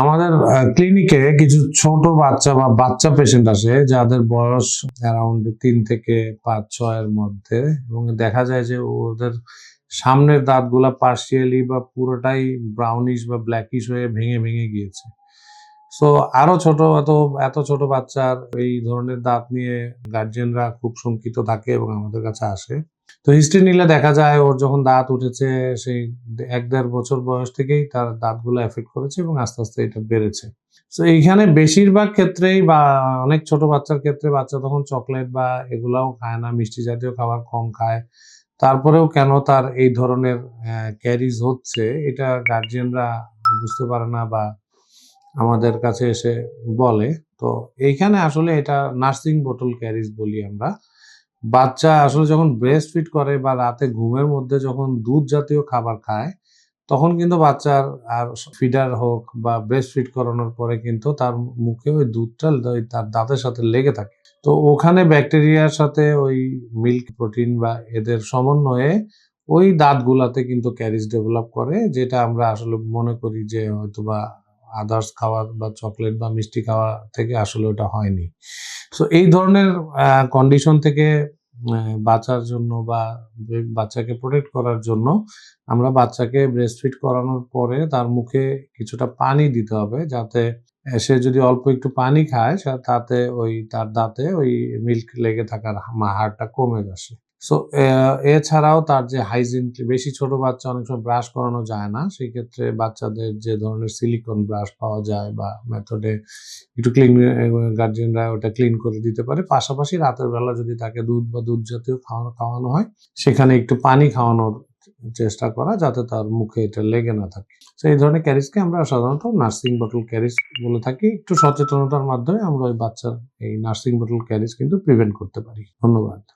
আমাদের ক্লিনিকে কিছু ছোট বাচ্চা বা বাচ্চা পেশেন্ট আসে যাদের বয়স অ্যারাউন্ড তিন থেকে পাঁচ, ছয়ের মধ্যে এবং দেখা যায় যে ওদের সামনের দাঁতগুলা পার্শিয়ালি বা পুরোটাই ব্রাউনিশ বা ব্ল্যাকিশ হয়ে ভেঙে ভেঙে গিয়েছে। সো আরও ছোট এত এত ছোট বাচ্চার এই ধরনের দাঁত নিয়ে গার্জিয়ানরা খুব শঙ্কিত থাকে এবং আমাদের কাছে আসে। তো হিস্ট্রি নিলে দেখা যায় ওর যখন দাঁত উঠেছে, সেই এক দেড় বছর বয়স থেকেই তার দাঁতগুলো এফেক্ট করেছে এবং আস্তে আস্তে এটা বেড়েছে। তো এইখানে বেশিরভাগ ক্ষেত্রেই বা অনেক ছোট বাচ্চার ক্ষেত্রে বাচ্চা তখন চকলেট বা এগুলাও খায় না, মিষ্টি জাতীয় খাবার কম খায়। তারপরেও কেন তার এই ধরনের ক্যারিজ হচ্ছে এটা গার্জিয়ানরা বুঝতে পারে না বা আমাদের কাছে এসে বলে। তো এইখানে আসলে এটা নার্সিং বোটল ক্যারিজ বলি আমরা। বাচ্চা আসলে যখন ব্রেস্ট ফিড করে বা রাতে ঘুমের মধ্যে যখন দুধ জাতীয় খাবার খায়, তখন কিন্তু বাচ্চার আর ফিডার হোক বা ব্রেস্ট ফিড করানোর পরে কিন্তু তার মুখে ওই দুধটা তার দাঁতের সাথে লেগে থাকে। তো ওখানে ব্যাকটেরিয়ার সাথে ওই মিল্ক প্রোটিন বা এদের সমন্বয়ে ওই দাঁতগুলাতে কিন্তু ক্যারিজ ডেভেলপ করে, যেটা আমরা আসলে মনে করি যে হয়তো বা আদার্স খাওয়া বা চকলেট বা মিষ্টি খাওয়া থেকে আসলে ওটা হয়নি। সো এই ধরনের কন্ডিশন থেকে বাঁচার জন্য বা বাচ্চাকে প্রোটেক্ট করার জন্য আমরা বাচ্চাকে ব্রেস্টফিট করানোর পরে তার মুখে কিছুটা পানি দিতে হবে যাতে সে যদি অল্প একটু পানি খায় তাতে ওই, তার দাঁতে ওই মিল্ক লেগে থাকার হাড়টা কমে আসে। সো এছাড়াও তার যে হাইজিন বেশি ছোট বাচ্চা অনেক সময় ব্রাশ করানো যায় না। সেই ক্ষেত্রে বাচ্চাদের যে ধরনের সিলিকন ব্রাশ পাওয়া যায় বা মেথডে একটু ক্লিন গার্জিয়ানরা ওটা ক্লিন করে দিতে পারে। পাশাপাশি রাতের বেলা যদি তাকে দুধ বা দুধ জাতীয় খাওয়ানো খাওয়ানো হয়, সেখানে একটু পানি খাওয়ানোর চেষ্টা করা যাতে তার মুখে এটা লেগে না থাকে। তো এই ধরনের ক্যারিজকে আমরা সাধারণত নার্সিং বটল ক্যারিজ বলে থাকি। একটু সচেতনতার মাধ্যমে আমরা ওই বাচ্চার এই নার্সিং বটল ক্যারিজ কিন্তু প্রিভেন্ট করতে পারি। ধন্যবাদ।